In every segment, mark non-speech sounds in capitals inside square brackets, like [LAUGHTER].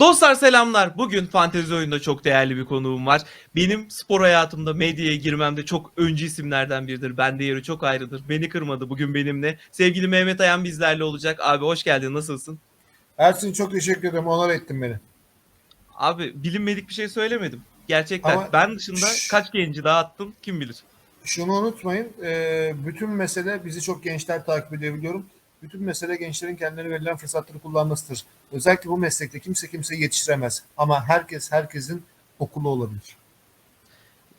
Dostlar selamlar. Bugün fantezi oyunda çok değerli bir konuğum var. Benim spor hayatımda medyaya girmemde çok öncü isimlerden biridir. Bende yeri çok ayrıdır. Beni kırmadı bugün benimle. Sevgili Mehmet Ayan bizlerle olacak. Abi hoş geldin. Nasılsın? Ersin çok teşekkür ederim. Onur ettin beni. Abi bilinmedik bir şey söylemedim. Gerçekten Ama- ben dışında kaç genci daha attım kim bilir. Şunu unutmayın. e, bütün mesele bizi çok gençler takip ediyor biliyorum. Bütün mesele gençlerin kendilerine verilen fırsatları kullanmasıdır. Özellikle bu meslekte kimse kimseyi yetiştiremez. Ama herkes herkesin okulu olabilir.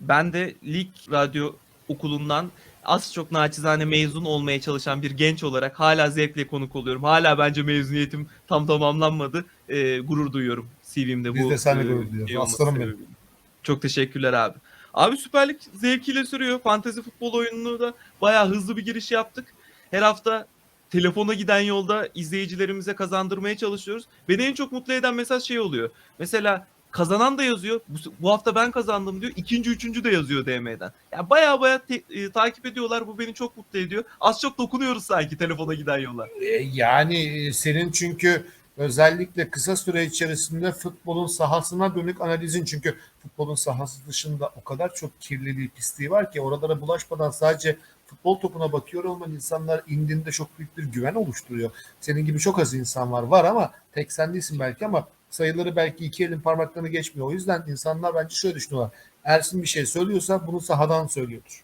Ben de Lig Radyo Okulu'ndan az çok naçizane mezun olmaya çalışan bir genç olarak hala zevkle konuk oluyorum. Hala bence mezuniyetim tam tamamlanmadı. Ee, gurur duyuyorum CV'mde Biz bu. de seninle e, gurur duyuyoruz. şey Aslanım benim. Çok teşekkürler abi. Abi Süper Lig zevkiyle sürüyor. Fantezi futbol oyununu da bayağı hızlı bir giriş yaptık. Her hafta telefona giden yolda izleyicilerimize kazandırmaya çalışıyoruz. Beni en çok mutlu eden mesaj şey oluyor. Mesela kazanan da yazıyor. Bu, bu hafta ben kazandım diyor. İkinci, üçüncü de yazıyor DM'den. Ya baya baya te- e, takip ediyorlar. Bu beni çok mutlu ediyor. Az çok dokunuyoruz sanki telefona giden yola. E, Yani e, senin çünkü özellikle kısa süre içerisinde futbolun sahasına dönük analizin çünkü futbolun sahası dışında o kadar çok kirliliği pisliği var ki oralara bulaşmadan sadece futbol topuna bakıyor olman insanlar indiğinde çok büyük bir güven oluşturuyor. Senin gibi çok az insan var. Var ama tek sen değilsin belki ama sayıları belki iki elin parmaklarını geçmiyor. O yüzden insanlar bence şöyle düşünüyorlar. Ersin bir şey söylüyorsa bunu sahadan söylüyordur.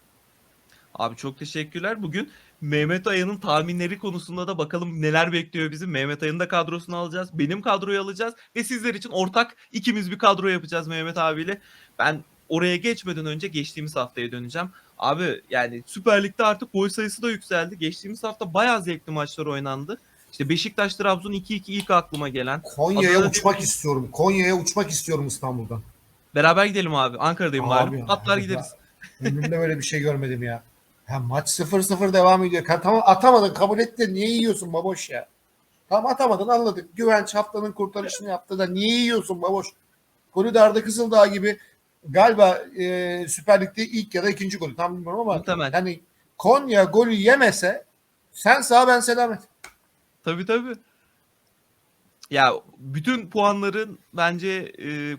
Abi çok teşekkürler. Bugün Mehmet Aya'nın tahminleri konusunda da bakalım neler bekliyor bizi. Mehmet Aya'nın da kadrosunu alacağız. Benim kadroyu alacağız. Ve sizler için ortak ikimiz bir kadro yapacağız Mehmet abiyle. Ben oraya geçmeden önce geçtiğimiz haftaya döneceğim. Abi yani Süper Lig'de artık gol sayısı da yükseldi. Geçtiğimiz hafta bayağı zevkli maçlar oynandı. İşte Beşiktaş Trabzon 2-2 ilk aklıma gelen. Konya'ya Adana uçmak Demir- istiyorum. Konya'ya uçmak istiyorum İstanbul'dan. Beraber gidelim abi. Ankara'dayım Abi malum. Atlar gideriz. Ömrümde böyle bir şey görmedim ya. Ha, maç 0-0 devam ediyor. Tamam atamadın kabul et de niye yiyorsun baboş ya? Tamam atamadın anladık. Güvenç haftanın kurtarışını yaptı da niye yiyorsun baboş? Golü de Arda Kızıldağ gibi galiba e, Süper Lig'de ilk ya da ikinci golü tam bilmiyorum ama Muhtemel. hani Konya golü yemese sen sağ ben selamet. Tabii tabii. Ya bütün puanların bence e,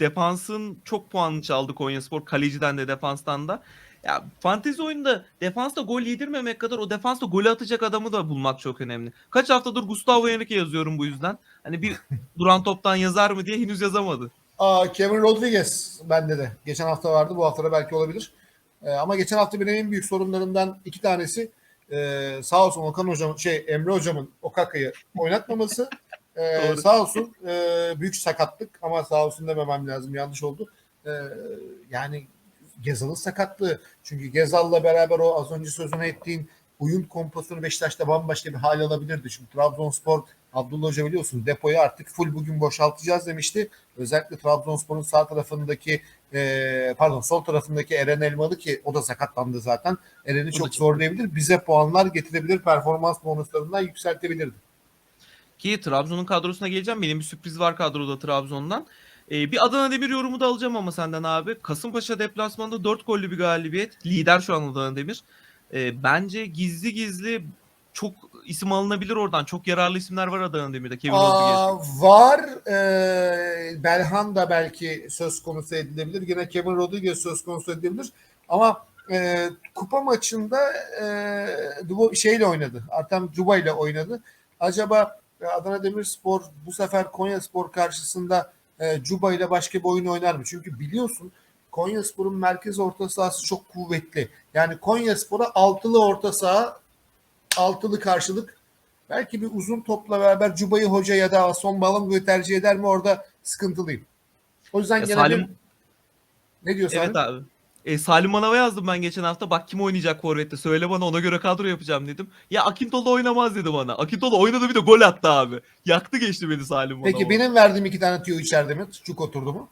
defansın çok puanını çaldı Konyaspor. Kaleciden de defanstan da. Ya fantezi oyunda defansta gol yedirmemek kadar o defansta golü atacak adamı da bulmak çok önemli. Kaç haftadır Gustavo Henrique yazıyorum bu yüzden. Hani bir duran toptan yazar mı diye henüz yazamadı. Aa, Kevin Rodriguez bende de. Geçen hafta vardı. Bu hafta da belki olabilir. Ee, ama geçen hafta benim en büyük sorunlarımdan iki tanesi e, sağ olsun Okan hocam şey Emre hocamın Okaka'yı oynatmaması. Ee, [LAUGHS] sağ olsun e, büyük sakatlık ama sağ olsun dememem lazım yanlış oldu. Ee, yani Gezal'ın sakatlığı. Çünkü Gezal'la beraber o az önce sözünü ettiğin uyum kompozisyonu Beşiktaş'ta bambaşka bir hal alabilirdi. Çünkü Trabzonspor Abdullah Hoca biliyorsun depoyu artık full bugün boşaltacağız demişti. Özellikle Trabzonspor'un sağ tarafındaki e, pardon sol tarafındaki Eren Elmalı ki o da sakatlandı zaten. Eren'i çok- zorlayabilir. Bize puanlar getirebilir. Performans bonuslarından yükseltebilirdi. Ki Trabzon'un kadrosuna geleceğim. Benim bir sürpriz var kadroda Trabzon'dan. Ee, bir Adana Demir yorumu da alacağım ama senden abi. Kasımpaşa deplasmanında 4 gollü bir galibiyet. Lider şu an Adana Demir. Ee, bence gizli gizli çok isim alınabilir oradan. Çok yararlı isimler var Adana Demir'de. Kevin Rodriguez. Aa, var. E, Belhan da belki söz konusu edilebilir. Yine Kevin Rodriguez söz konusu edilebilir. Ama e, kupa maçında e, şeyle oynadı. Artem Cuba ile oynadı. Acaba e, Adana Demirspor bu sefer Konyaspor karşısında e, Cuba ile başka bir oyun oynar mı? Çünkü biliyorsun Konyaspor'un merkez orta sahası çok kuvvetli. Yani Konyaspor'a altılı orta saha, altılı karşılık Belki bir uzun topla beraber Cuba'yı hoca ya da son Balongo'yu tercih eder mi orada sıkıntılıyım. O yüzden Ya gene Salim- bir... Ne diyor Salim? Evet abi. E, Salim Manav'a yazdım ben geçen hafta. Bak kim oynayacak Forvet'te söyle bana ona göre kadro yapacağım dedim. Ya Akintolu oynamaz dedi bana. Akintolu oynadı bir de gol attı abi. Yaktı geçti beni Salim Manav'a. Peki benim verdiğim iki tane tüyo içeride mi? Çuk oturdu mu?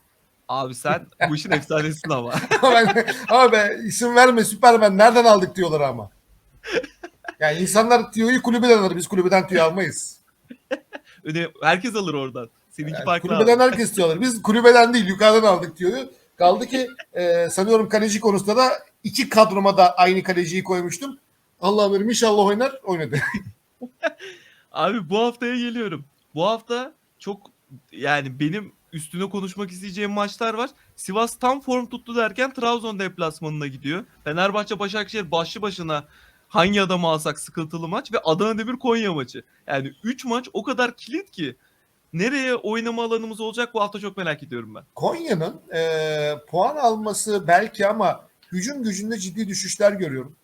Abi sen bu işin [LAUGHS] efsanesin ama. ama, ben, ama be isim verme Süpermen nereden aldık diyorlar ama. [LAUGHS] Yani insanlar tüyoyu kulübeden alır. Biz kulübeden tüyo almayız. [LAUGHS] Herkes alır oradan. Seninki Yani farklı kulübeden abi. herkes tüyo alır. Biz kulübeden değil yukarıdan aldık tüyoyu. Kaldı ki e, sanıyorum kaleci konusunda da iki kadroma da aynı kaleciyi koymuştum. Allah'ım verim inşallah oynar. Oynadı. [LAUGHS] Abi bu haftaya geliyorum. Bu hafta çok yani benim üstüne konuşmak isteyeceğim maçlar var. Sivas tam form tuttu derken Trabzon deplasmanına gidiyor. Fenerbahçe Başakşehir başlı başına hangi adamı alsak sıkıntılı maç ve Adana Demir Konya maçı. Yani 3 maç o kadar kilit ki nereye oynama alanımız olacak bu hafta çok merak ediyorum ben. Konya'nın e, puan alması belki ama hücum gücünde ciddi düşüşler görüyorum.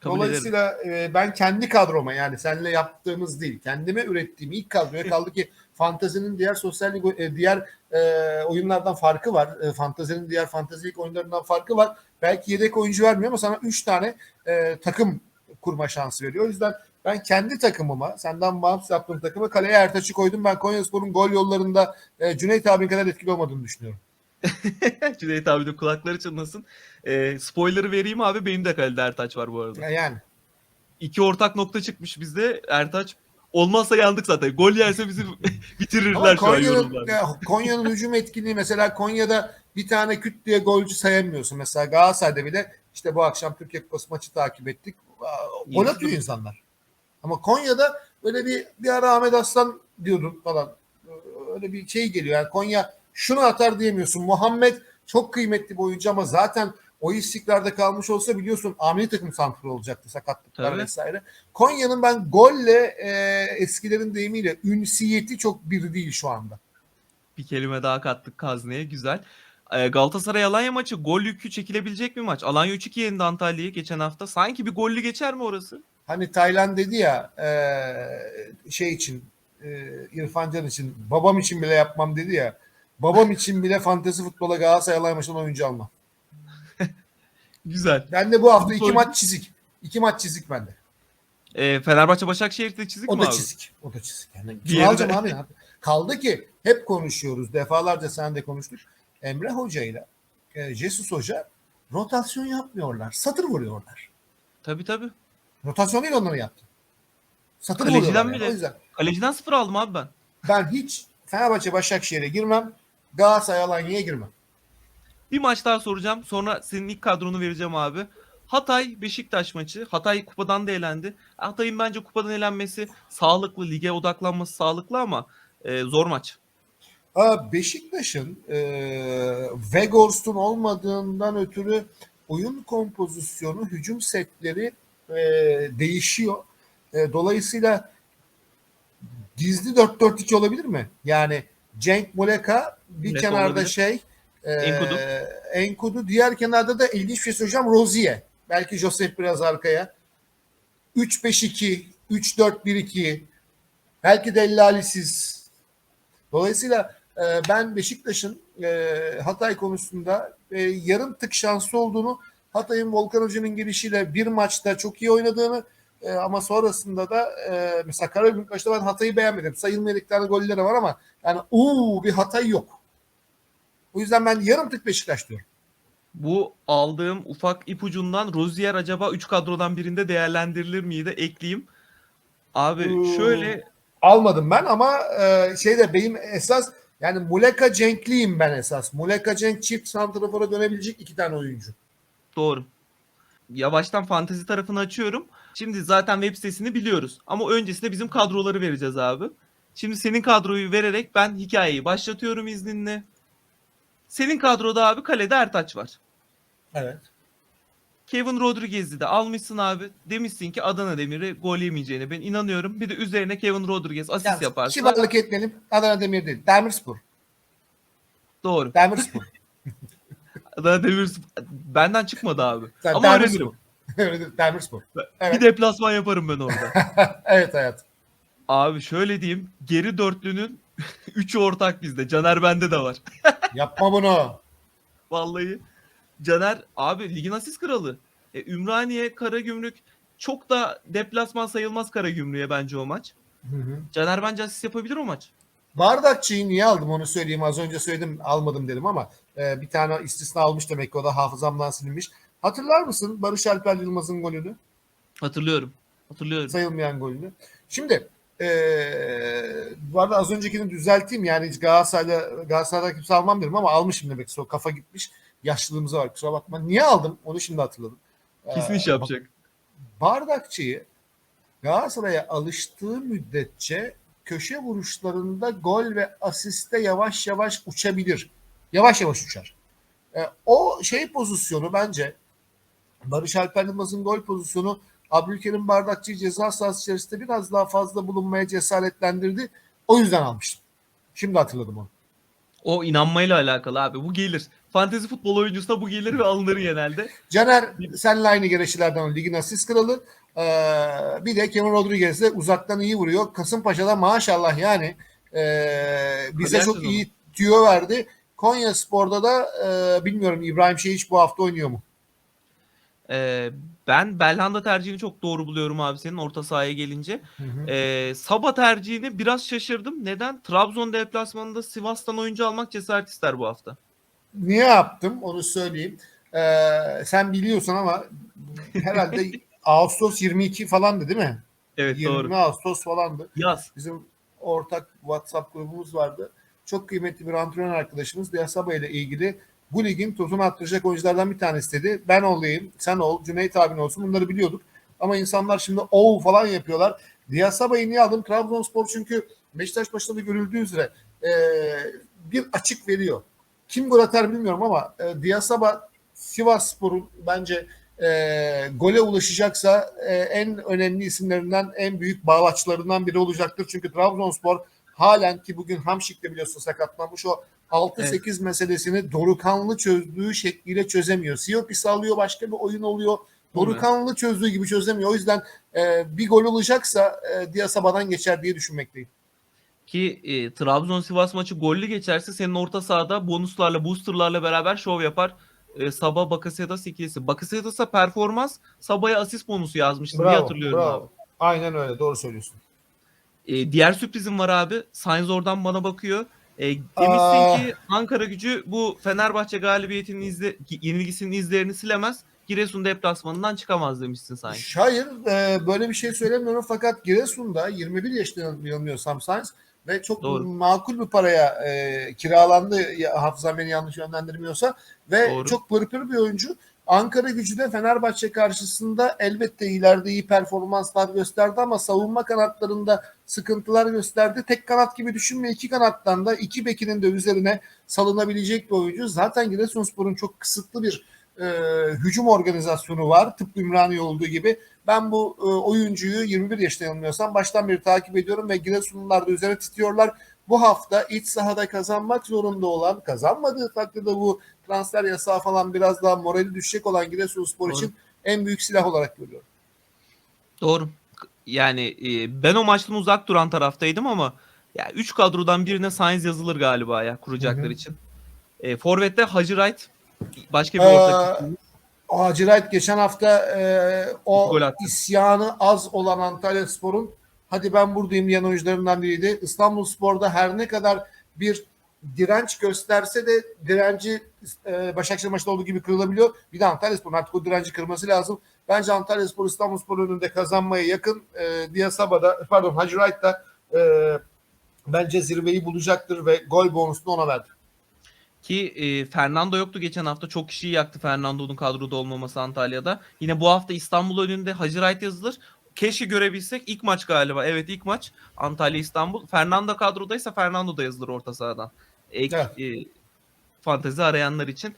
Kabul ederim. Dolayısıyla e, ben kendi kadroma yani seninle yaptığımız değil, kendime ürettiğim ilk kadroya kaldı ki [LAUGHS] fantezinin diğer sosyal lig, e, diğer e, oyunlardan farkı var. E, fantezinin diğer fantezilik oyunlarından farkı var. Belki yedek oyuncu vermiyor ama sana 3 tane e, takım kurma şansı veriyor. O yüzden ben kendi takımıma, senden bağımsız yaptığım takıma kaleye Ertaç'ı koydum. Ben Konyaspor'un gol yollarında e, Cüneyt abinin kadar etkili olmadığını düşünüyorum. [LAUGHS] Cüneyt abi de kulakları çınlasın. Ee, spoiler'ı vereyim abi benim de kalede Ertaç var bu arada. Yani İki ortak nokta çıkmış bizde. Ertaç olmazsa yandık zaten. Gol yerse bizi [LAUGHS] bitirirler şu an yorumlarda. ya, Konya'nın hücum etkinliği mesela Konya'da bir tane küt diye golcü sayamıyorsun. Mesela Galatasaray'da bile işte bu akşam Türkiye Kupası maçı takip ettik. Gol İyi. atıyor insanlar. Ama Konya'da böyle bir bir ara Ahmet Aslan diyordun falan. Öyle bir şey geliyor. Yani Konya şunu atar diyemiyorsun. Muhammed çok kıymetli bir oyuncu ama zaten o istikrarda kalmış olsa biliyorsun amiri takım santrı olacaktı sakatlıklar Tabii. vesaire. Konya'nın ben golle e, eskilerin deyimiyle ünsiyeti çok bir değil şu anda. Bir kelime daha kattık Kazne'ye. Güzel. Ee, Galatasaray Alanya maçı gol yükü çekilebilecek bir maç. Alanya 3-2 yendi Antalya'yı geçen hafta. Sanki bir gollü geçer mi orası? Hani Taylan dedi ya e, şey için e, İrfan Can için babam için bile yapmam dedi ya. Babam [LAUGHS] için bile fantezi futbola Galatasaray Alanya maçından oyuncu almam. [LAUGHS] Güzel. Ben de bu hafta iki maç çizik. İki maç çizik bende. Ee, Fenerbahçe Başakşehir'de çizik O mi da abi? çizik. O da çizik. Yani alacağım de- abi? Kaldı ki hep konuşuyoruz. Defalarca sen de konuştuk. Emre Hoca ile e, Jesus Hoca rotasyon yapmıyorlar. Satır vuruyorlar. Tabii tabii. Rotasyon değil onları yaptı. Satır Kaleciden vuruyorlar. yani. bile. O yüzden Kaleciden sıfır aldım abi ben. ben hiç Fenerbahçe Başakşehir'e girmem. Galatasaray Alanya'ya girmem. Bir maç daha soracağım. Sonra senin ilk kadronu vereceğim abi. Hatay Beşiktaş maçı. Hatay kupadan da elendi. Hatay'ın bence kupadan elenmesi sağlıklı. Lige odaklanması sağlıklı ama e, zor maç. Beşiktaş'ın e, Weghorst'un olmadığından ötürü oyun kompozisyonu, hücum setleri e, değişiyor. E, dolayısıyla gizli 4-4-2 olabilir mi? Yani Cenk Muleka bir Net kenarda olabilir. şey e, Enkudu. Enkudu. Diğer kenarda da ilginç bir şey söyleyeceğim. Rozier. Belki Josep biraz arkaya. 3-5-2, 3-4-1-2 belki de Ellalisiz. Dolayısıyla e, ben Beşiktaş'ın e, Hatay konusunda e, yarım tık şanslı olduğunu Hatay'ın Volkan Hoca'nın girişiyle bir maçta çok iyi oynadığını e, ama sonrasında da e, mesela Karagümrük maçta ben Hatay'ı beğenmedim. Sayılmayan tane golleri var ama yani uuu bir Hatay yok. O yüzden ben yarım tık Beşiktaş diyorum. Bu aldığım ufak ipucundan Rozier acaba 3 kadrodan birinde değerlendirilir miydi? Ekleyeyim. Abi şöyle Almadım ben ama e, şeyde benim esas yani Muleka Cenkliyim ben esas. Muleka Cenk çift santrafora dönebilecek iki tane oyuncu. Doğru. Yavaştan fantezi tarafını açıyorum. Şimdi zaten web sitesini biliyoruz. Ama öncesinde bizim kadroları vereceğiz abi. Şimdi senin kadroyu vererek ben hikayeyi başlatıyorum izninle. Senin kadroda abi kalede Ertaç var. Evet. Kevin Rodriguez'i de almışsın abi. Demişsin ki Adana Demir'e gol yemeyeceğine ben inanıyorum. Bir de üzerine Kevin Rodriguez asist Yalnız yaparsa Kibarlık etmeyelim. Adana Demir değil. Demirspor. doğru. Demirspor. [LAUGHS] Adana Demir benden çıkmadı abi. Sen Ama Demirspor. öğrenirim. [LAUGHS] Demirspor. Bir Evet. deplasman yaparım ben orada. [LAUGHS] evet hayat. Abi şöyle diyeyim. Geri dörtlünün üçü ortak bizde. Caner bende de var. Yapma bunu. Vallahi. Caner abi ligin asist kralı. E, Ümraniye, Karagümrük çok da deplasman sayılmaz Karagümrük'e bence o maç. Hı hı. Caner bence asist yapabilir o maç. Bardakçıyı niye aldım onu söyleyeyim. Az önce söyledim almadım dedim ama e, bir tane istisna almış demek ki o da hafızamdan silinmiş. Hatırlar mısın Barış Alper Yılmaz'ın golünü? Hatırlıyorum. Hatırlıyorum. sayılmayan golünü. Şimdi eee bu arada az öncekini düzelteyim yani hiç Galatasaray'da Galatasaray'da kimse almam dedim ama almışım demek ki. O kafa gitmiş. Yaşlılığımıza var kusura bakma. Niye aldım? Onu şimdi hatırladım. Kesin Ee, iş yapacak. Bardakçıyı Galatasaray'a alıştığı müddetçe köşe vuruşlarında gol ve asiste yavaş yavaş uçabilir. Yavaş yavaş uçar. E, o şey pozisyonu bence Barış Alper Yılmaz'ın gol pozisyonu Abdülkerim Bardakçı'yı ceza sahası içerisinde biraz daha fazla bulunmaya cesaretlendirdi. O yüzden almıştım. Şimdi hatırladım onu. O inanmayla alakalı abi. Bu gelir. Fantezi futbol oyuncusuna bu gelir ve alınır genelde. Caner senle aynı gereçilerden o ligin asist kralı. Ee, bir de Kevin Rodriguez de uzaktan iyi vuruyor. Kasımpaşa'da maşallah yani ee, bize Kariyer çok iyi tüyo verdi. Konya Spor'da da ee, bilmiyorum İbrahim Şehiç bu hafta oynuyor mu? Ee, ben Belhanda tercihini çok doğru buluyorum abi senin orta sahaya gelince. Hı hı. Ee, Saba tercihini biraz şaşırdım. Neden? Trabzon deplasmanında Sivas'tan oyuncu almak cesaret ister bu hafta. Niye yaptım onu söyleyeyim. Ee, sen biliyorsun ama herhalde [LAUGHS] Ağustos 22 falandı değil mi? Evet 20 doğru. Ağustos falandı. Yaz. Bizim ortak WhatsApp grubumuz vardı. Çok kıymetli bir antrenör arkadaşımız Diyasaba ile ilgili bu ligin tozunu attıracak oyunculardan bir tanesi dedi. Ben olayım, sen ol, Cüneyt abin olsun bunları biliyorduk. Ama insanlar şimdi o falan yapıyorlar. Diyasaba'yı niye aldım? Trabzonspor çünkü Beşiktaş başında da görüldüğü üzere e, bir açık veriyor. Kim gol atar bilmiyorum ama e, Diyasaba Sivas Spor'un bence e, gole ulaşacaksa e, en önemli isimlerinden en büyük bağlaçlarından biri olacaktır. Çünkü Trabzonspor halen ki bugün Hamşik de biliyorsun sakatlanmış o 6-8 meselesini Dorukanlı çözdüğü şekliyle çözemiyor. Siopis alıyor başka bir oyun oluyor. Dorukanlı çözdüğü gibi çözemiyor. O yüzden e, bir gol olacaksa e, Diyasaba'dan geçer diye düşünmekteyim. Ki e, Trabzon Sivas maçı gollü geçerse senin orta sahada bonuslarla, boosterlarla beraber şov yapar. E, Sabah Bakasetas ikilisi. Bakasetas'a performans, Sabah'a asist bonusu yazmıştım diye hatırlıyorum abi. Aynen öyle doğru söylüyorsun. E, diğer sürprizim var abi. Sainz oradan bana bakıyor. E, demişsin Aa. ki Ankara gücü bu Fenerbahçe galibiyetinin izle, yenilgisinin izlerini silemez. Giresun deplasmanından çıkamaz demişsin Sainz. Hayır e, böyle bir şey söylemiyorum fakat Giresun'da 21 yaşında yanılmıyorsam Sainz ve çok Doğru. makul bir paraya e, kiralandı ya, hafızam beni yanlış yönlendirmiyorsa ve Doğru. çok pırpır bir oyuncu. Ankara gücü de Fenerbahçe karşısında elbette ileride iyi performanslar gösterdi ama savunma kanatlarında sıkıntılar gösterdi. Tek kanat gibi düşünme iki kanattan da iki bekinin de üzerine salınabilecek bir oyuncu. Zaten Giresunspor'un çok kısıtlı bir e, hücum organizasyonu var. Tıpkı Ümraniye olduğu gibi. Ben bu e, oyuncuyu 21 yaşında yanılmıyorsam baştan beri takip ediyorum ve Giresunlular da üzerine titriyorlar. Bu hafta iç sahada kazanmak zorunda olan, kazanmadığı takdirde bu transfer yasağı falan biraz daha morali düşecek olan Giresunspor için en büyük silah olarak görüyorum. Doğru. Yani e, ben o maçtan uzak duran taraftaydım ama ya 3 kadrodan birine Sainz yazılır galiba ya kuracaklar Hı hı. için. E, Forvet'te Hacı Wright başka bir Ee, ortak ismimiz. Acirayt geçen hafta e, o isyanı az olan Antalya Spor'un hadi ben buradayım diyen oyuncularından biriydi. İstanbul Spor'da her ne kadar bir direnç gösterse de direnci e, Başakşehir maçında olduğu gibi kırılabiliyor. Bir de Antalya Spor'un artık o direnci kırması lazım. Bence Antalya Spor İstanbul Spor önünde kazanmaya yakın. E, Diyasaba'da pardon Hacı Wright da e, bence zirveyi bulacaktır ve gol bonusunu ona verdi. Ki e, Fernando yoktu geçen hafta. Çok kişiyi yaktı Fernando'nun kadroda olmaması Antalya'da. Yine bu hafta İstanbul önünde Hacı Wright yazılır. Keşke görebilsek. İlk maç galiba. Evet ilk maç. Antalya İstanbul. Fernando kadrodaysa Fernando da yazılır orta sahadan. Ek, e, fantezi arayanlar için.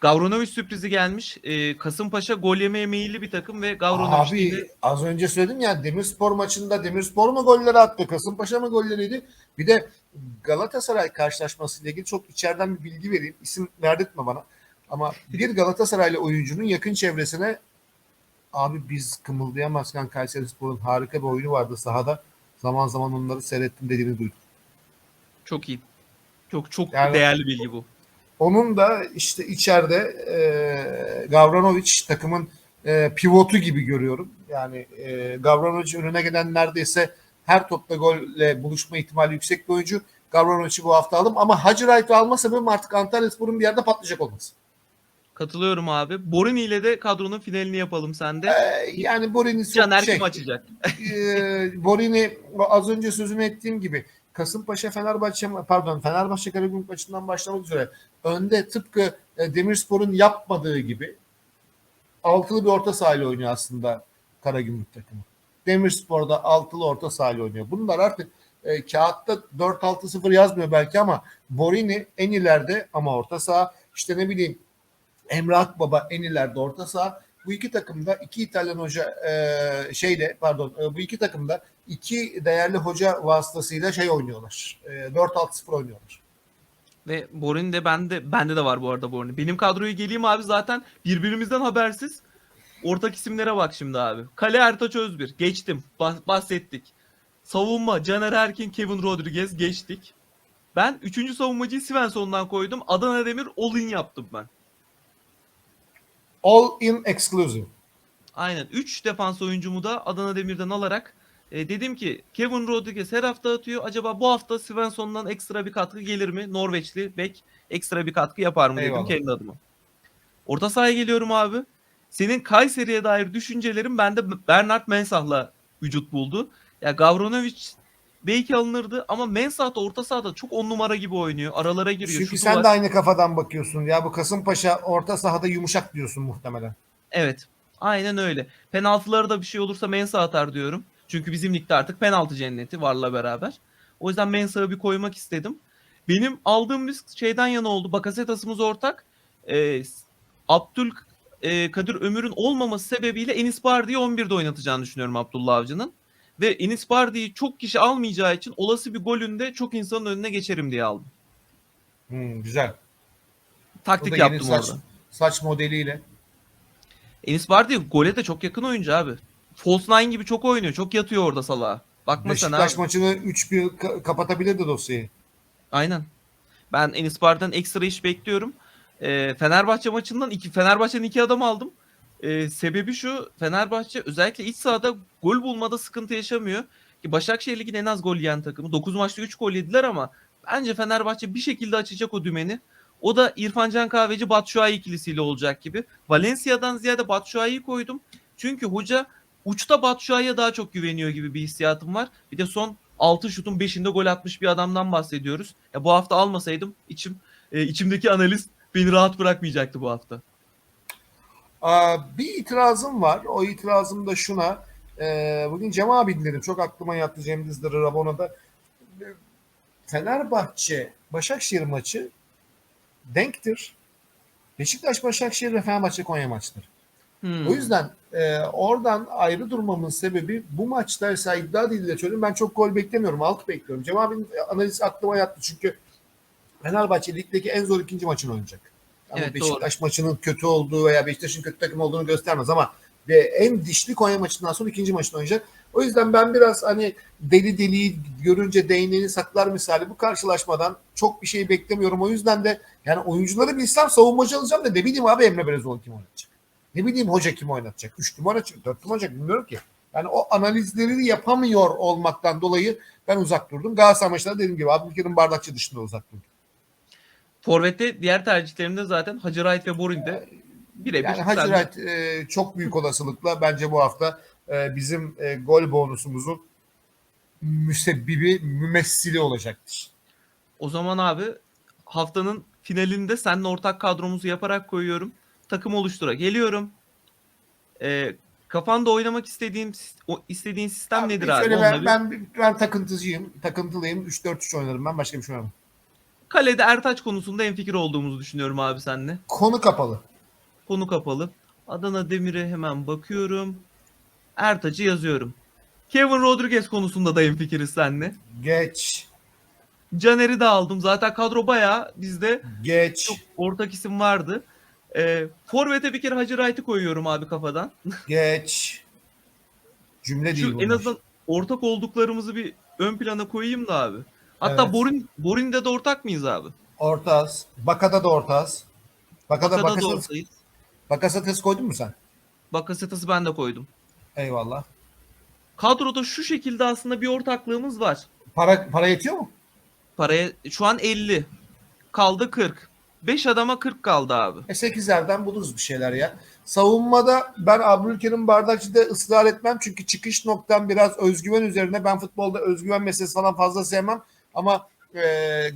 Gavronovic sürprizi gelmiş. E, Kasımpaşa gol yemeye meyilli bir takım ve Gavronovic Abi de az önce söyledim ya Demirspor maçında Demirspor mu golleri attı? Kasımpaşa mı golleriydi? Bir de Galatasaray karşılaşmasıyla ilgili çok içeriden bir bilgi vereyim. İsim verdirtme bana. Ama bir [LAUGHS] Galatasaraylı oyuncunun yakın çevresine abi biz kımıldayamazken Kayseri Spor'un harika bir oyunu vardı sahada. Zaman zaman onları seyrettim dediğini duydum. çok iyi. Çok çok Yani- değerli bilgi bu. Onun da işte içeride e, Gavranovic takımın e, pivotu gibi görüyorum. Yani e, Gavranovic önüne gelen neredeyse her topta golle buluşma ihtimali yüksek bir oyuncu. Gavranovic'i bu hafta aldım ama Hacı Wright'ı alma sebebim artık Antalya Spor'un bir yerde patlayacak olması. Katılıyorum abi. Borini ile de kadronun finalini yapalım sende. E, yani Borini Caner şey, kim açacak? e, Borini az önce sözünü ettiğim gibi Kasımpaşa Fenerbahçe pardon Fenerbahçe Karagümrük maçından başlamak üzere önde tıpkı e, Demirspor'un yapmadığı gibi altılı bir orta sahayla oynuyor aslında Karagümrük takımı. Demirspor'da altılı orta sahayla oynuyor. Bunlar artık e, kağıtta 4-6-0 yazmıyor belki ama Borini en ileride ama orta saha işte ne bileyim Emre Akbaba en ileride orta saha. Bu iki takımda iki İtalyan hoca e, şeyle pardon e, bu iki takımda iki değerli hoca vasıtasıyla şey oynuyorlar. E, 4-6-0 oynuyorlar. Ve Borin de bende bende de var bu arada Borin. Benim kadroyu geleyim abi zaten birbirimizden habersiz. Ortak isimlere bak şimdi abi. Kale Ertaç Özbir. Geçtim. Bah- bahsettik. Savunma Caner Erkin, Kevin Rodriguez geçtik. Ben 3. savunmacıyı Svensson'dan koydum. Adana Demir all-in yaptım ben. All in exclusive. Aynen. 3 defans oyuncumu da Adana Demir'den alarak e, dedim ki Kevin Rodriguez her hafta atıyor. Acaba bu hafta Svensson'dan ekstra bir katkı gelir mi? Norveçli bek ekstra bir katkı yapar mı dedim Eyvallah. kendi adıma. Orta sahaya geliyorum abi. Senin Kayseri'ye dair düşüncelerim bende Bernard Mensah'la vücut buldu. Ya Gavronovic belki alınırdı ama Mensah da orta sahada çok on numara gibi oynuyor. Aralara giriyor. Çünkü sen var. de aynı kafadan bakıyorsun. Ya bu Kasımpaşa orta sahada yumuşak diyorsun muhtemelen. Evet. Aynen öyle. Penaltıları da bir şey olursa Mensah atar diyorum. Çünkü bizim ligde artık penaltı cenneti varla beraber. O yüzden Mensah'ı bir koymak istedim. Benim aldığım risk şeyden yana oldu. Bakasetas'ımız ortak. Ee, Abdül e, Kadir Ömür'ün olmaması sebebiyle Enis Bardi'yi 11'de oynatacağını düşünüyorum Abdullah Avcı'nın. Ve Enis Bardi'yi çok kişi almayacağı için olası bir golünde çok insanın önüne geçerim diye aldım. Hmm, güzel. Taktik yaptım saç, orada. saç modeliyle. Enis Bardi gole de çok yakın oyuncu abi. False nine gibi çok oynuyor. Çok yatıyor orada salağa. Bakma sen abi. Beşiktaş maçını 3-1 ka- kapatabilirdi dosyayı. Aynen. Ben Enis Bardi'den ekstra iş bekliyorum. Ee, Fenerbahçe maçından iki Fenerbahçe'nin iki adam aldım. Ee, sebebi şu Fenerbahçe özellikle iç sahada gol bulmada sıkıntı yaşamıyor. Ki Başakşehir Ligi'nin en az gol yiyen takımı. 9 maçta 3 gol yediler ama bence Fenerbahçe bir şekilde açacak o dümeni. O da İrfan Can Kahveci Batshuayi ikilisiyle olacak gibi. Valencia'dan ziyade Batshuayi'yi koydum. Çünkü hoca uçta Batshuayi'ye daha çok güveniyor gibi bir hissiyatım var. Bir de son 6 şutun 5'inde gol atmış bir adamdan bahsediyoruz. Ya bu hafta almasaydım içim e, içimdeki analiz beni rahat bırakmayacaktı bu hafta. Bir itirazım var. O itirazım da şuna. Ee, bugün Cem abi dinledim. Çok aklıma yattı Cem Dizdar'ı Rabona'da. Fenerbahçe Başakşehir maçı denktir. Beşiktaş Başakşehir ve Fenerbahçe Konya maçtır. Hmm. O yüzden e, oradan ayrı durmamın sebebi bu maçta mesela iddia diliyle söyleyeyim ben çok gol beklemiyorum. Alt bekliyorum. Cem abinin analizi aklıma yattı çünkü Fenerbahçe ligdeki en zor ikinci maçını oynayacak. Ama Evet, Beşiktaş maçının kötü olduğu veya Beşiktaş'ın kötü takım olduğunu göstermez ama ve en dişli Konya maçından sonra ikinci maçını oynayacak. O yüzden ben biraz hani deli deliyi görünce değneğini saklar misali bu karşılaşmadan çok bir şey beklemiyorum. O yüzden de yani oyuncuları bilsem savunmacı alacağım da ne bileyim abi Emre Belezoğlu kim oynatacak. Ne bileyim hoca kim oynatacak. Üçlü mü oynatacak, dörtlü mü oynatacak bilmiyorum ki. Yani o analizleri yapamıyor olmaktan dolayı ben uzak durdum. Galatasaray maçında dediğim gibi Abdülkerim Bardakçı dışında uzak durdum. Forvet'te diğer tercihlerimde zaten Hacı Wright ve Borin de birebir. Yani Hacı Wright e, çok büyük olasılıkla bence bu hafta e, bizim e, gol bonusumuzun müsebbibi, mümessili olacaktır. O zaman abi haftanın finalinde seninle ortak kadromuzu yaparak koyuyorum. Takım oluştura geliyorum. Ee, kafanda oynamak istediğin o istediğin sistem Abi, nedir abi? Ben, bir- ben, ben takıntıcıyım. Takıntılıyım. 3-4-3 oynarım ben. Başka bir şey oynamam. Kalede Ertaç konusunda en fikir olduğumuzu düşünüyorum abi seninle. Konu kapalı. Konu kapalı. Adana Demir'e hemen bakıyorum. Ertaç'ı yazıyorum. Kevin Rodriguez konusunda da en fikiriz seninle. Geç. Caner'i de aldım. Zaten kadro bayağı bizde Geç. çok ortak isim vardı. Ee, Forvet'e bir kere Hacı Wright'ı koyuyorum abi kafadan. [LAUGHS] Geç. Cümle değil Şu bunlar. en azından ortak olduklarımızı bir ön plana koyayım da abi. Hatta Evet. Borin Borin'de de ortak mıyız abi? Ortaz. Bakada da ortaz. Bakada, Bakada da Bakasat, ortayız. Bakasates koydun mu sen? Bakasetas'ı ben de koydum. Eyvallah. Kadroda şu şekilde aslında bir ortaklığımız var. Para para yetiyor mu? Paraya şu an 50. Kaldı 40. 5 adama 40 kaldı abi. E 8'lerden buluruz bir şeyler ya. Savunmada ben Abdülkerim Bardakçı'da ısrar etmem. Çünkü çıkış noktam biraz özgüven üzerine. Ben futbolda özgüven meselesi falan fazla sevmem. Ama e,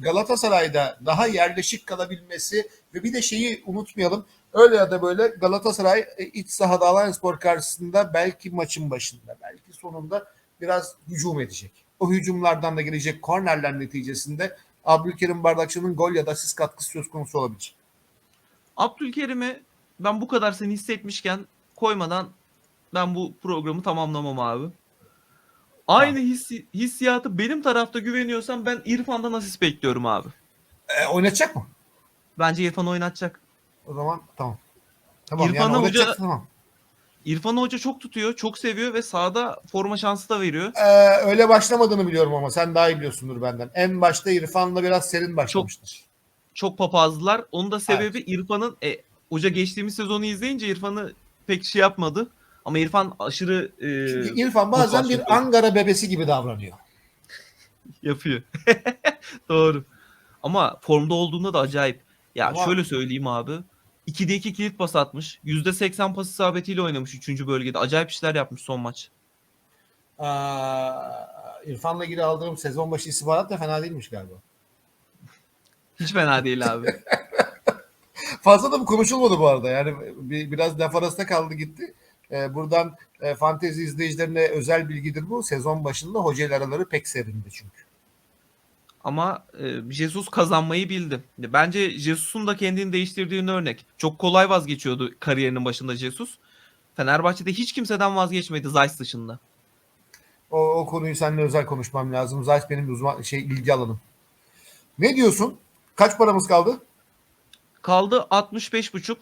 Galatasaray'da daha yerleşik kalabilmesi ve bir de şeyi unutmayalım. Öyle ya da böyle Galatasaray e, iç sahada Alanyaspor karşısında belki maçın başında belki sonunda biraz hücum edecek. o hücumlardan da gelecek kornerler neticesinde Abdülkerim Bardakçı'nın gol ya da asist katkısı söz konusu olabilir. Abdülkerim'i ben bu kadar seni hissetmişken koymadan ben bu programı tamamlamam abi. Aynı hissi, hissiyatı benim tarafta güveniyorsam ben İrfan'dan asist bekliyorum abi. E, oynatacak mı? Bence İrfan oynatacak. O zaman tamam. Tamam İrfan'ı yani oynatacak hoca- tamam. İrfan Hoca çok tutuyor, çok seviyor ve sahada forma şansı da veriyor. Ee, öyle başlamadığını biliyorum ama sen daha iyi biliyorsundur benden. En başta İrfan'la biraz serin başlamıştır. Çok papazdılar. Onun da sebebi İrfan'ın e, hoca geçtiğimiz sezonu izleyince İrfan'ı pek şey yapmadı. Ama İrfan aşırı e, Çünkü İrfan bazen bir. Ankara bebesi gibi davranıyor. [LAUGHS] yapıyor. [LAUGHS] Doğru. Ama formda olduğunda da acayip. Ya Ama- şöyle söyleyeyim abi. 2'de 2 kilit pas atmış. %80 pas isabetiyle oynamış 3. bölgede. Acayip işler yapmış son maç. Aa, İrfan'la ilgili aldığım sezon başı istihbarat da fena değilmiş galiba. Hiç fena değil abi. [LAUGHS] Fazla da bu konuşulmadı bu arada. Yani bir, biraz laf arasında kaldı gitti. Ee, buradan e, fantezi izleyicilerine özel bilgidir bu. Sezon başında hoca araları pek serindi çünkü. Ama e, Jesus kazanmayı bildi. Bence Jesus'un da kendini değiştirdiğini örnek. Çok kolay vazgeçiyordu kariyerinin başında Jesus. Fenerbahçe'de hiç kimseden vazgeçmedi Zayt dışında. O, o konuyu seninle özel konuşmam lazım. Zayt benim uzman şey ilgi alanım. Ne diyorsun? Kaç paramız kaldı? Kaldı 65.5.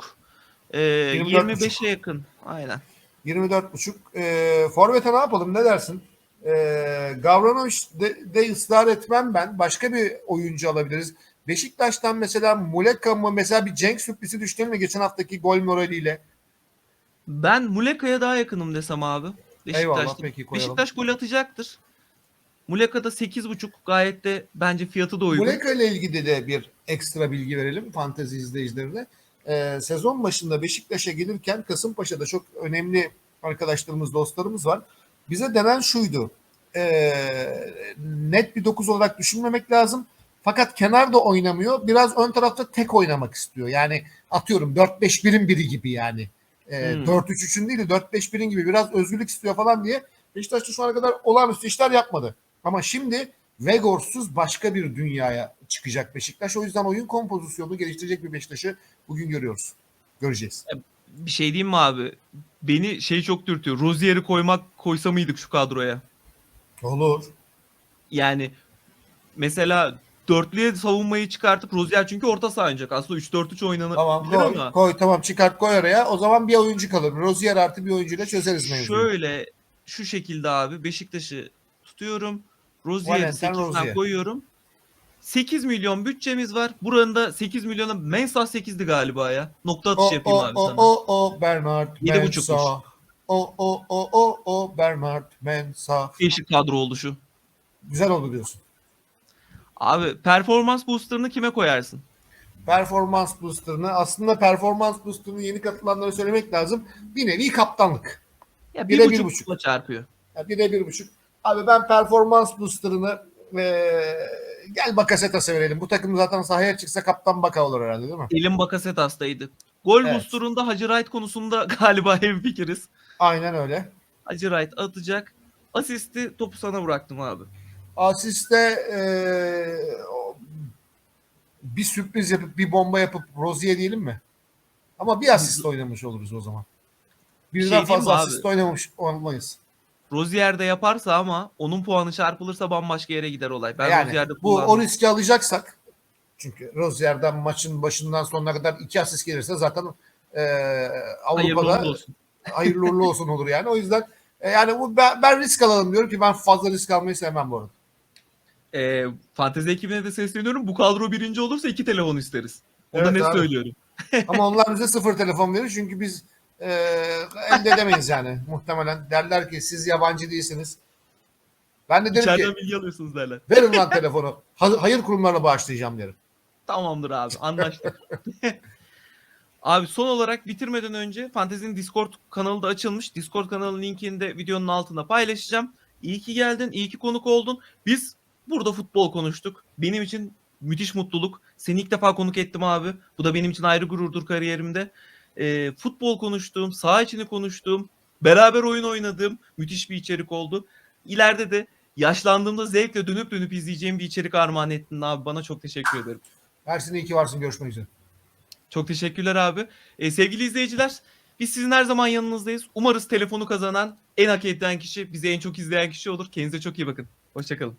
E, 24,5. 25'e yakın. Aynen. 24.5. E, Forvet'e ne yapalım? Ne dersin? E, Gavranovic de, de ısrar etmem ben. Başka bir oyuncu alabiliriz. Beşiktaş'tan mesela Muleka mı? Mesela bir Cenk sürprizi düşünelim mi? Geçen haftaki gol moraliyle. Ben Muleka'ya daha yakınım desem abi. Eyvallah, Beşiktaş'ta. peki, koyalım. Beşiktaş gol atacaktır. Muleka'da 8.5 gayet de bence fiyatı da uygun. Muleka ile ilgili de bir ekstra bilgi verelim fantezi izleyicilerine. Ee, sezon başında Beşiktaş'a gelirken Kasımpaşa'da çok önemli arkadaşlarımız, dostlarımız var. Bize denen şuydu. Ee, net bir 9 olarak düşünmemek lazım. Fakat kenarda oynamıyor. Biraz ön tarafta tek oynamak istiyor. Yani atıyorum 4-5-1'in biri gibi yani. Ee, Hmm. 4-3-3'ün değil de 4-5-1'in gibi biraz özgürlük istiyor falan diye Beşiktaş'ta şu ana kadar olağanüstü işler yapmadı. Ama şimdi Vegors'uz başka bir dünyaya çıkacak Beşiktaş. O yüzden oyun kompozisyonu geliştirecek bir Beşiktaş'ı bugün görüyoruz. Göreceğiz. Bir şey diyeyim mi abi? Beni şey çok dürtüyor. Rozier'i koymak koysa mıydık şu kadroya? Olur. Yani mesela dörtlüye savunmayı çıkartıp Rozier çünkü orta saha oynayacak. Aslında 3-4-3 oynanır Tamam koy, ama koy tamam çıkart koy oraya. O zaman bir oyuncu kalır. Rozier artı bir oyuncuyla çözeriz mevzuyu. şöyle şu şekilde abi Beşiktaş'ı tutuyorum. Rozier'i Valentin 8'den Rozier. koyuyorum. 8 milyon bütçemiz var. Buranın da 8 milyona Mensah 8'di galiba ya. Nokta atışı O yapayım o abi o sana. o o Bernard Yedi buçukmuş. Mensah. O o o o o Bernard Mensah. Değişik kadro oluşu. Güzel oldu diyorsun. Abi performans booster'ını kime koyarsın? Performans booster'ını aslında performans booster'ını yeni katılanlara söylemek lazım. Bir nevi kaptanlık. Ya bir bir buçuk, buçuk. buçukla çarpıyor. Ya bire bir buçuk. Abi ben performans booster'ını eee gel Bakasetas'a verelim. Bu takım zaten sahaya çıksa kaptan Baka olur herhalde değil mi? Elim Bakaset hastaydı. Gol Evet. booster'ında Hacı Wright konusunda [LAUGHS] galiba hemfikiriz. Aynen öyle. Hacı Wright atacak. Asisti topu sana bıraktım abi. Asiste o- bir sürpriz yapıp bir bomba yapıp Rozier diyelim mi? Ama bir asist oynamış oluruz o zaman. Birden Şey fazla asist abi? oynamış olmayız. Rozier de yaparsa ama onun puanı çarpılırsa bambaşka yere gider olay. Ben yani Rozier'de bu o kullandım. riski alacaksak çünkü Rozier'den maçın başından sonuna kadar iki asist gelirse zaten Hayırlı Avrupa'da uğurlu olsun. hayırlı uğurlu olsun olur yani. O yüzden e, yani bu ben, ben risk alalım diyorum ki ben fazla risk almayı sevmem bu arada. Ee, fantezi ekibine de sesleniyorum. Bu kadro birinci olursa iki telefon isteriz. Onu da Evet abi. söylüyorum. Ama [LAUGHS] onlar bize sıfır telefon verir çünkü biz e, elde edemeyiz yani [LAUGHS] muhtemelen. Derler ki siz yabancı değilsiniz. Ben de derim İçeriden ki bilgi alıyorsunuz derler. verin lan telefonu. Ha- Hayır kurumlarına bağışlayacağım derim. Tamamdır abi anlaştık. [LAUGHS] abi son olarak bitirmeden önce Fantezi'nin Discord kanalı da açılmış. Discord kanalının linkini de videonun altında paylaşacağım. İyi ki geldin, iyi ki konuk oldun. Biz burada futbol konuştuk. Benim için müthiş mutluluk. Seni ilk defa konuk ettim abi. Bu da benim için ayrı gururdur kariyerimde. Ee, futbol konuştuğum, saha içini konuştuğum, beraber oyun oynadığım müthiş bir içerik oldu. İleride de yaşlandığımda zevkle dönüp dönüp izleyeceğim bir içerik armağan ettin abi. Bana çok teşekkür ederim. Ersin iyi ki varsın. Görüşmek üzere. Çok teşekkürler abi. Ee, sevgili izleyiciler, biz sizin her zaman yanınızdayız. Umarız telefonu kazanan, en hak eden kişi, bizi en çok izleyen kişi olur. Kendinize çok iyi bakın. Hoşçakalın.